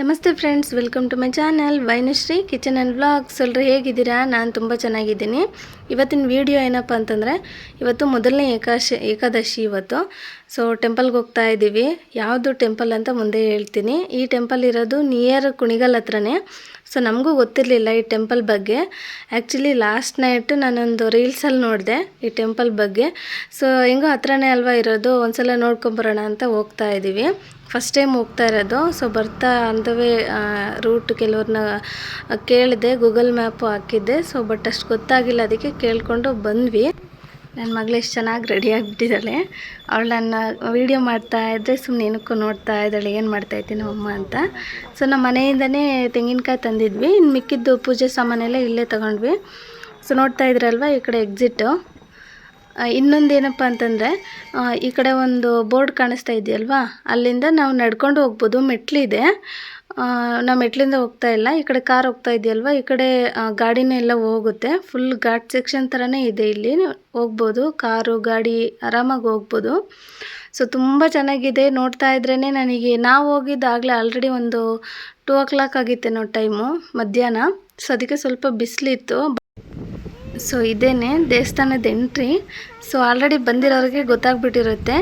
ನಮಸ್ತೆ friends welcome to my channel Vainashree kitchen and vlogs ಎಲ್ಲರೂ ಹೇಗಿದ್ದೀರಾ? ನಾನು ತುಂಬ ಚೆನ್ನಾಗಿದ್ದೀನಿ. ಇವತ್ತಿನ ವಿಡಿಯೋ ಏನಪ್ಪ ಅಂತಂದರೆ, ಇವತ್ತು ಮೊದಲನೇ ಏಕಾಶಿ, ಏಕಾದಶಿ ಇವತ್ತು. ಸೊ ಟೆಂಪಲ್ಗೆ ಹೋಗ್ತಾ ಇದ್ದೀವಿ. ಯಾವುದು ಟೆಂಪಲ್ ಅಂತ ಮುಂದೆ ಹೇಳ್ತೀನಿ. ಈ ಟೆಂಪಲ್ ಇರೋದು ನಿಯರ್ ಕುಣಿಗಲ್ ಹತ್ರನೇ. ಸೊ ನಮಗೂ ಗೊತ್ತಿರಲಿಲ್ಲ ಈ ಟೆಂಪಲ್ ಬಗ್ಗೆ. ಆ್ಯಕ್ಚುಲಿ ಲಾಸ್ಟ್ ನೈಟ್ ನಾನೊಂದು ರೀಲ್ಸಲ್ಲಿ ನೋಡಿದೆ ಈ ಟೆಂಪಲ್ ಬಗ್ಗೆ. ಸೊ ಹೆಂಗೋ ಹತ್ರನೇ ಅಲ್ವಾ ಇರೋದು, ಒಂದ್ಸಲ ನೋಡ್ಕೊಂಬರೋಣ ಅಂತ ಹೋಗ್ತಾ ಇದ್ದೀವಿ. ಫಸ್ಟ್ ಟೈಮ್ ಹೋಗ್ತಾ ಇರೋದು. ಸೊ ಬರ್ತಾ ಅಂದವೇ ರೂಟ್ ಕೆಲವ್ರನ್ನ ಕೇಳಿದೆ. ಗೂಗಲ್ ಮ್ಯಾಪು ಹಾಕಿದ್ದೆ. ಸೊ ಬಟ್ ಅಷ್ಟು ಗೊತ್ತಾಗಿಲ್ಲ. ಅದಕ್ಕೆ ಕೇಳಿಕೊಂಡು ಬಂದ್ವಿ. ನನ್ನ ಮಗಳು ಎಷ್ಟು ಚೆನ್ನಾಗಿ ರೆಡಿ ಆಗಿಬಿಟ್ಟಿದ್ದಾಳೆ. ಅವಳು ನನ್ನ ವೀಡಿಯೋ ಮಾಡ್ತಾ ಇದ್ದರೆ ಸುಮ್ಮನೆ ಏನಕ್ಕೂ ನೋಡ್ತಾ ಇದ್ದಾಳೆ. ಏನು ಮಾಡ್ತಾ ಇದ್ದೀನಿ ಅಮ್ಮ ಅಂತ. ಸೊ ನಮ್ಮ ಮನೆಯಿಂದನೇ ತೆಂಗಿನಕಾಯಿ ತಂದಿದ್ವಿ. ಇನ್ನು ಮಿಕ್ಕಿದ್ದು ಪೂಜೆ ಸಾಮಾನೆಲ್ಲ ಇಲ್ಲೇ ತಗೊಂಡ್ವಿ. ಸೊ ನೋಡ್ತಾ ಇದ್ರಲ್ವ ಈ ಕಡೆ ಎಕ್ಸಿಟ್ಟು ಇನ್ನೊಂದು ಏನಪ್ಪ ಅಂತಂದರೆ ಈ ಕಡೆ ಒಂದು ಬೋರ್ಡ್ ಕಾಣಿಸ್ತಾ ಇದೆಯಲ್ವಾ? ಅಲ್ಲಿಂದ ನಾವು ನಡ್ಕೊಂಡು ಹೋಗ್ಬೋದು, ಮೆಟ್ಲಿದೆ. ನಾವು ಮೆಟ್ಲಿಂದ ಹೋಗ್ತಾ ಇಲ್ಲ, ಈ ಕಡೆ ಕಾರ್ ಹೋಗ್ತಾ ಇದೆಯಲ್ವಾ? ಈ ಕಡೆ ಗಾಡಿನೇ ಎಲ್ಲ ಹೋಗುತ್ತೆ. ಫುಲ್ ಘಾಟ್ ಸೆಕ್ಷನ್ ಥರನೇ ಇದೆ ಇಲ್ಲಿ. ಹೋಗ್ಬೋದು, ಕಾರು, ಗಾಡಿ, ಆರಾಮಾಗಿ ಹೋಗ್ಬೋದು. ಸೊ ತುಂಬ ಚೆನ್ನಾಗಿದೆ. ನೋಡ್ತಾ ಇದ್ರೇ ನನಗೆ, ನಾವು ಹೋಗಿದ್ದಾಗಲೇ ಆಲ್ರೆಡಿ ಒಂದು ಟೂ ಓ ಕ್ಲಾಕ್ ಆಗಿತ್ತೇನೋ ಟೈಮು ಮಧ್ಯಾಹ್ನ. ಸೊ ಅದಕ್ಕೆ ಸ್ವಲ್ಪ ಬಿಸಿಲಿತ್ತು. ಸೊ ಇದೇನೆ ದೇವಸ್ಥಾನದ ಎಂಟ್ರಿ ಸೊ ಆಲ್ರೆಡಿ ಬಂದಿರೋರಿಗೆ ಗೊತ್ತಾಗ್ಬಿಟ್ಟಿರುತ್ತೆ.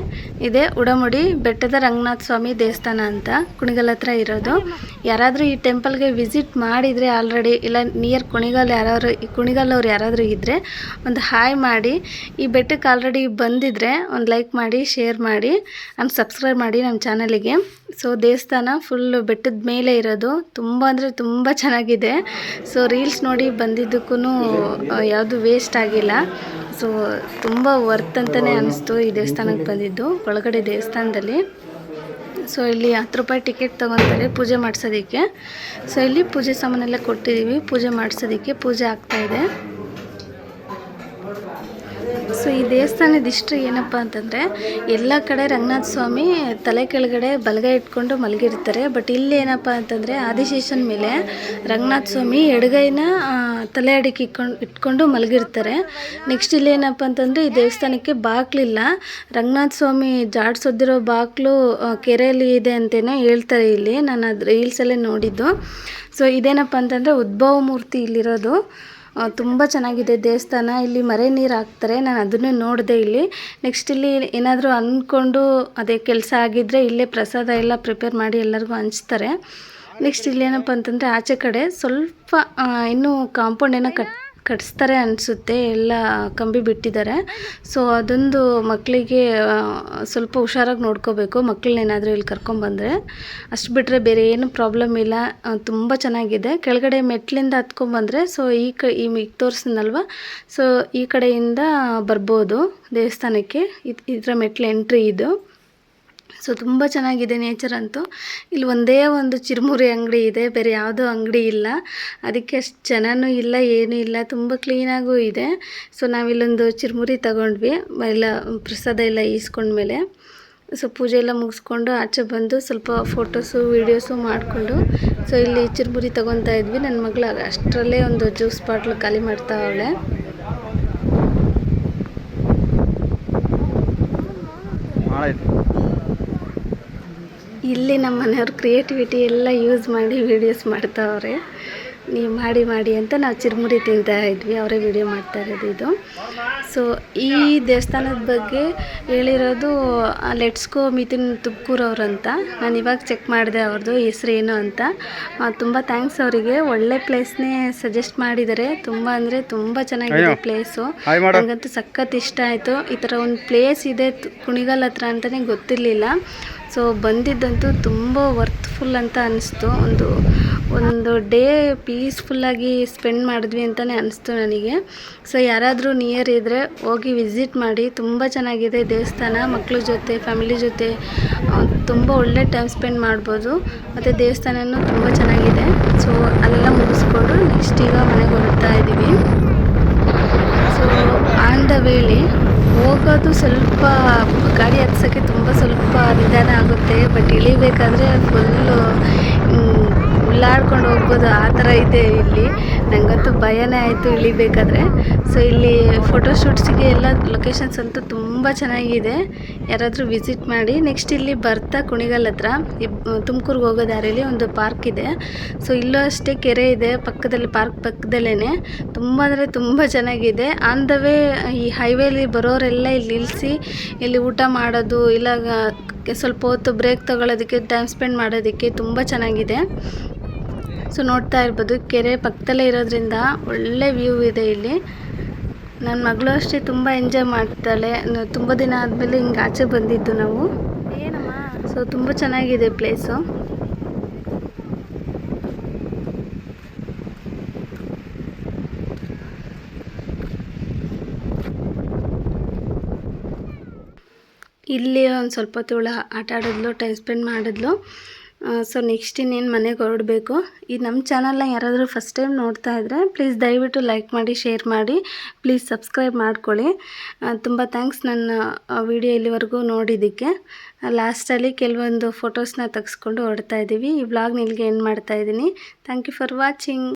ಇದೇ ಉಡಮುಡಿ, ಬೆಟ್ಟದ ರಂಗನಾಥ ಸ್ವಾಮಿ ದೇವಸ್ಥಾನ ಅಂತ ಕುಣಿಗಲ್ ಹತ್ರ ಇರೋದು. ಯಾರಾದರೂ ಈ ಟೆಂಪಲ್ಗೆ ವಿಸಿಟ್ ಮಾಡಿದರೆ ಆಲ್ರೆಡಿ ಇಲ್ಲ ನಿಯರ್ ಕುಣಿಗಲ್ ಯಾರಾದ್ರು, ಈ ಕುಣಿಗಲ್ ಅವ್ರು ಯಾರಾದರೂ ಇದ್ದರೆ ಒಂದು ಹಾಯ್ ಮಾಡಿ, ಈ ಬೆಟ್ಟಕ್ಕೆ ಆಲ್ರೆಡಿ ಬಂದಿದ್ರೆ ಒಂದು ಲೈಕ್ ಮಾಡಿ ಶೇರ್ ಮಾಡಿ ಆ್ಯಂಡ್ ಸಬ್ಸ್ಕ್ರೈಬ್ ಮಾಡಿ ನಮ್ಮ ಚಾನಲಿಗೆ ಸೊ ದೇವಸ್ಥಾನ ಫುಲ್ಲು ಬೆಟ್ಟದ ಮೇಲೆ ಇರೋದು. ತುಂಬ ಅಂದರೆ ತುಂಬ ಚೆನ್ನಾಗಿದೆ. ಸೊ ರೀಲ್ಸ್ ನೋಡಿ ಬಂದಿದ್ದಕ್ಕೂ ಯಾವುದು ವೇಸ್ಟ್ ಆಗಿಲ್ಲ. ಸೊ, ತುಂಬ ವರ್ತ್ ಅಂತಲೇ ಅನಿಸ್ತು ಈ ದೇವಸ್ಥಾನಕ್ಕೆ ಬಂದಿದ್ದು, ಒಳಗಡೆ ದೇವಸ್ಥಾನದಲ್ಲಿ. ಸೊ, ಇಲ್ಲಿ ಹತ್ತು ರೂಪಾಯಿ ಟಿಕೆಟ್ ತೊಗೊತಾರೆ ಪೂಜೆ ಮಾಡಿಸೋದಕ್ಕೆ. ಸೊ, ಇಲ್ಲಿ ಪೂಜೆ ಸಾಮಾನೆಲ್ಲ ಕೊಟ್ಟಿದ್ದೀವಿ, ಪೂಜೆ ಮಾಡಿಸೋದಕ್ಕೆ ಪೂಜೆ ಆಗ್ತಾಯಿದೆ ಸೊ ಈ ದೇವಸ್ಥಾನದ ಹಿಸ್ಟ್ರಿ ಏನಪ್ಪ ಅಂತಂದರೆ, ಎಲ್ಲ ಕಡೆ ರಂಗನಾಥ ಸ್ವಾಮಿ ತಲೆ ಕೆಳಗಡೆ ಬಲಗೈ ಇಟ್ಕೊಂಡು ಮಲಗಿರ್ತಾರೆ. ಬಟ್ ಇಲ್ಲಿ ಏನಪ್ಪ ಅಂತಂದರೆ, ಆದಿಶೇಷನ ಮೇಲೆ ರಂಗನಾಥ ಸ್ವಾಮಿ ಎಡಗೈನ ತಲೆ ಅಡಿಕೆ ಇಟ್ಕೊಂಡು ಇಟ್ಕೊಂಡು ಮಲಗಿರ್ತಾರೆ. ನೆಕ್ಸ್ಟ್ ಇಲ್ಲಿ ಏನಪ್ಪ ಅಂತಂದರೆ, ಈ ದೇವಸ್ಥಾನಕ್ಕೆ ಬಾಗಿಲಿಲ್ಲ. ರಂಗನಾಥ ಸ್ವಾಮಿ ಜಾಡ್ಸೋದಿರೋ ಬಾಗಿಲು ಕೆರೆಯಲ್ಲಿ ಇದೆ ಅಂತೇನೋ ಹೇಳ್ತಾರೆ ಇಲ್ಲಿ. ನಾನು ಅದು ರೀಲ್ಸಲ್ಲೇ ನೋಡಿದ್ದು. ಸೊ ಇದೇನಪ್ಪ ಅಂತಂದರೆ, ಉದ್ಭವ ಮೂರ್ತಿ ಇಲ್ಲಿರೋದು. ತುಂಬ ಚೆನ್ನಾಗಿದೆ ದೇವಸ್ಥಾನ. ಇಲ್ಲಿ ಮರೆ ನೀರು ಹಾಕ್ತಾರೆ. ನಾನು ಅದನ್ನೇ ನೋಡಿದೆ ಇಲ್ಲಿ. ನೆಕ್ಸ್ಟ್ ಇಲ್ಲಿ ಏನಾದರೂ ಅಂದ್ಕೊಂಡು ಅದೇ ಕೆಲಸ ಆಗಿದ್ದರೆ ಇಲ್ಲೇ ಪ್ರಸಾದ ಎಲ್ಲ ಪ್ರಿಪೇರ್ ಮಾಡಿ ಎಲ್ಲರಿಗೂ ಹಂಚ್ತಾರೆ. ನೆಕ್ಸ್ಟ್ ಇಲ್ಲಿ ಏನಪ್ಪ ಅಂತಂದರೆ ಆಚೆ ಕಡೆ ಸ್ವಲ್ಪ ಇನ್ನೂ ಕಾಂಪೌಂಡ್ ಏನೋ ಕಟ್ ಕಟ್ಸ್ತಾರೆ ಅನಿಸುತ್ತೆ, ಎಲ್ಲ ಕಂಬಿ ಬಿಟ್ಟಿದ್ದಾರೆ. ಸೊ ಅದೊಂದು ಮಕ್ಕಳಿಗೆ ಸ್ವಲ್ಪ ಹುಷಾರಾಗಿ ನೋಡ್ಕೋಬೇಕು. ಮಕ್ಕಳನ್ನೇನಾದರೂ ಇಲ್ಲಿ ಕರ್ಕೊಂಬಂದರೆ ಅಷ್ಟು ಬಿಟ್ಟರೆ ಬೇರೆ ಏನು ಪ್ರಾಬ್ಲಮ್ ಇಲ್ಲ. ತುಂಬ ಚೆನ್ನಾಗಿದೆ. ಕೆಳಗಡೆ ಮೆಟ್ಲಿಂದ ಹತ್ಕೊಂಬಂದರೆ ಸೊ ಈ ಕ, ಈ ಈಗ ತೋರಿಸಿದ್ನಲ್ವ? ಸೊ ಈ ಕಡೆಯಿಂದ ಬರ್ಬೋದು ದೇವಸ್ಥಾನಕ್ಕೆ. ಇದು, ಇದರ ಮೆಟ್ಲು ಎಂಟ್ರಿ ಇದು. ಸೊ ತುಂಬ ಚೆನ್ನಾಗಿದೆ ನೇಚರ್ ಅಂತೂ. ಇಲ್ಲಿ ಒಂದೇ ಒಂದು ಚಿರುಮುರಿ ಅಂಗಡಿ ಇದೆ, ಬೇರೆ ಯಾವುದೂ ಅಂಗಡಿ ಇಲ್ಲ. ಅದಕ್ಕೆ ಅಷ್ಟು ಜನನೂ ಇಲ್ಲ, ಏನೂ ಇಲ್ಲ, ತುಂಬ ಕ್ಲೀನಾಗೂ ಇದೆ. ಸೊ ನಾವಿಲ್ಲೊಂದು ಚಿರುಮುರಿ ತಗೊಂಡ್ವಿ, ಎಲ್ಲ ಪ್ರಸಾದ ಎಲ್ಲ ಈಸ್ಕೊಂಡ್ಮೇಲೆ ಸೊ ಪೂಜೆ ಎಲ್ಲ ಮುಗಿಸ್ಕೊಂಡು ಆಚೆ ಬಂದು ಸ್ವಲ್ಪ ಫೋಟೋಸು, ವೀಡಿಯೋಸು ಮಾಡಿಕೊಂಡು, ಸೊ ಇಲ್ಲಿ ಚಿರುಮುರಿ ತೊಗೊತಾ ಇದ್ವಿ. ನನ್ನ ಮಗಳು ಅಷ್ಟರಲ್ಲೇ ಒಂದು ಜ್ಯೂಸ್ ಬಾಟ್ಲು ಖಾಲಿ ಮಾಡ್ತಾ ಅವಳೆ. ಇಲ್ಲಿ ನಮ್ಮ ಮನೆಯವ್ರು ಕ್ರಿಯೇಟಿವಿಟಿ ಎಲ್ಲ ಯೂಸ್ ಮಾಡಿ ವೀಡಿಯೋಸ್ ಮಾಡ್ತಾವ್ರೆ. ನೀವು ಮಾಡಿ ಮಾಡಿ ಅಂತ ನಾವು ಚಿರುಮುರಿ ತಿಂತಾ ಇದ್ವಿ. ಅವರೇ ವಿಡಿಯೋ ಮಾಡ್ತಾ ಇರೋದು ಇದು. ಸೊ ಈ ದೇವಸ್ಥಾನದ ಬಗ್ಗೆ ಹೇಳಿರೋದು ಲೆಟ್ಸ್ ಗೋ ಮಿಥುನ್ ತುಪ್ಕೂರ್ ಅಂತ. ನಾನು ಇವಾಗ ಚೆಕ್ ಮಾಡಿದೆ ಅವ್ರದ್ದು ಹೆಸ್ರು ಏನು ಅಂತ. ತುಂಬ ಥ್ಯಾಂಕ್ಸ್ ಅವರಿಗೆ. ಒಳ್ಳೆ ಪ್ಲೇಸ್ನೇ ಸಜೆಸ್ಟ್ ಮಾಡಿದ್ದಾರೆ ತುಂಬ ಅಂದರೆ ತುಂಬ ಚೆನ್ನಾಗಿದೆ ಪ್ಲೇಸು ನನಗಂತೂ ಸಖತ್ ಇಷ್ಟ ಆಯಿತು. ಈ ಥರ ಒಂದು ಪ್ಲೇಸ್ ಇದೆ ಕುಣಿಗಲ್ ಹತ್ರ ಅಂತಲೇ ಗೊತ್ತಿರಲಿಲ್ಲ. ಸೊ ಬಂದಿದ್ದಂತೂ ತುಂಬ ವರ್ತ್ಫುಲ್ ಅಂತ ಅನ್ನಿಸ್ತು ಒಂದು ಒಂದು ಡೇ ಪೀಸ್ಫುಲ್ಲಾಗಿ ಸ್ಪೆಂಡ್ ಮಾಡಿದ್ವಿ ಅಂತಲೇ ಅನಿಸ್ತು ನನಗೆ. ಸೊ ಯಾರಾದರೂ ನಿಯರ್ ಇದ್ದರೆ ಹೋಗಿ ವಿಸಿಟ್ ಮಾಡಿ. ತುಂಬ ಚೆನ್ನಾಗಿದೆ ದೇವಸ್ಥಾನ ಮಕ್ಕಳ ಜೊತೆ, ಫ್ಯಾಮಿಲಿ ಜೊತೆ. ತುಂಬ ಒಳ್ಳೆ ಟೈಮ್ ಸ್ಪೆಂಡ್ ಮಾಡ್ಬೋದು. ಮತ್ತು ದೇವಸ್ಥಾನವೂ ತುಂಬ ಚೆನ್ನಾಗಿದೆ. ಸೊ ಅಲ್ಲೆಲ್ಲ ಮುಗಿಸ್ಕೊಂಡು ನೆಕ್ಸ್ಟ್ ಈಗ ಮನೆಗೆ ಹೊರಡ್ತಾ ಇದ್ದೀವಿ. ಸೊ ಆನ್ ದ ವೇಳೆ ಹೋಗೋದು ಸ್ವಲ್ಪ ಗಾಡಿ ಹತ್ಸೋಕ್ಕೆ ತುಂಬ ಸ್ವಲ್ಪ ನಿಧಾನ ಆಗುತ್ತೆ. ಬಟ್ ಇಳಿಬೇಕಾದ್ರೆ ಫುಲ್ಲು ಉಳ್ಳಾಡ್ಕೊಂಡು ಹೋಗ್ಬೋದು, ಆ ಥರ ಇದೆ ಇಲ್ಲಿ. ನನಗಂತೂ ಭಯನೇ ಆಯಿತು ಇಳಿಬೇಕಾದ್ರೆ ಸೊ ಇಲ್ಲಿ ಫೋಟೋಶೂಟ್ಸಿಗೆ ಎಲ್ಲ ಲೊಕೇಶನ್ಸ್ ಅಂತೂ ತುಂಬ ತುಂಬ ಚೆನ್ನಾಗಿದೆ. ಯಾರಾದರೂ ವಿಸಿಟ್ ಮಾಡಿ ನೆಕ್ಸ್ಟ್ ಇಲ್ಲಿ ಬರ್ತಾ ಕುಣಿಗಲ್ ಹತ್ರ ತುಮಕೂರಿಗೆ ಹೋಗೋ ದಾರಿಯಲ್ಲಿ ಒಂದು ಪಾರ್ಕ್ ಇದೆ. ಸೊ ಇಲ್ಲೂ ಅಷ್ಟೇ ಕೆರೆ ಇದೆ, ಪಕ್ಕದಲ್ಲಿ ಪಾರ್ಕ್ ಪಕ್ಕದಲ್ಲೇ ತುಂಬ ಅಂದರೆ ತುಂಬ ಚೆನ್ನಾಗಿದೆ. ಆನ್ ದ ವೇ ಈ ಹೈವೇಲಿ ಬರೋರೆಲ್ಲ ಇಲ್ಲಿ ನಿಲ್ಲಿಸಿ ಇಲ್ಲಿ ಊಟ ಮಾಡೋದು, ಇಲ್ಲ, ಸ್ವಲ್ಪ ಹೊತ್ತು ಬ್ರೇಕ್ ತೊಗೊಳೋದಕ್ಕೆ ಟೈಮ್ ಸ್ಪೆಂಡ್ ಮಾಡೋದಕ್ಕೆ ತುಂಬ ಚೆನ್ನಾಗಿದೆ. ಸೊ ನೋಡ್ತಾ ಇರ್ಬೋದು ಕೆರೆ ಪಕ್ಕದಲ್ಲೇ ಇರೋದ್ರಿಂದ ಒಳ್ಳೆ ವ್ಯೂ ಇದೆ ಇಲ್ಲಿ. ನನ್ನ ಮಗಳು ಅಷ್ಟೇ ತುಂಬ ಎಂಜಾಯ್ ಮಾಡ್ತಾಳೆ. ತುಂಬ ದಿನ ಆದಮೇಲೆ ಹಿಂಗೆ ಆಚೆ ಬಂದಿದ್ದು ನಾವು. ಏನಮ್ಮ? ಸೊ ತುಂಬ ಚೆನ್ನಾಗಿದೆ ಪ್ಲೇಸು ಇಲ್ಲಿ ಒಂದು ಸ್ವಲ್ಪ ಹೊತ್ತು ಆಟ ಆಡಿದ್ಲು ಟೈಮ್ ಸ್ಪೆಂಡ್ ಮಾಡಿದ್ಲು. ಸೊ ನೆಕ್ಸ್ಟ್ ಇನ್ನೇನು ಮನೆಗೆ ಹೊರಡಬೇಕು? ಈ ನಮ್ಮ ಚಾನಲ್ನ ಯಾರಾದರೂ ಫಸ್ಟ್ ಟೈಮ್ ನೋಡ್ತಾ ಇದ್ದರೆ ಪ್ಲೀಸ್ ದಯವಿಟ್ಟು ಲೈಕ್ ಮಾಡಿ ಶೇರ್ ಮಾಡಿ ಪ್ಲೀಸ್ ಸಬ್ಸ್ಕ್ರೈಬ್ ಮಾಡ್ಕೊಳ್ಳಿ. ತುಂಬ ಥ್ಯಾಂಕ್ಸ್ ನನ್ನ ವಿಡಿಯೋ ಇಲ್ಲಿವರೆಗೂ ನೋಡಿದ್ದಕ್ಕೆ. ಲಾಸ್ಟಲ್ಲಿ ಕೆಲವೊಂದು ಫೋಟೋಸ್ನ ತೆಗೆಸ್ಕೊಂಡು ಹೊರಡ್ತಾ ಇದ್ದೀವಿ ಈ ವ್ಲಾಗ್ನ ಇಲ್ಲಿಗೆ ಎಂಡ್ ಮಾಡ್ತಾ ಇದ್ದೀನಿ. Thank you for watching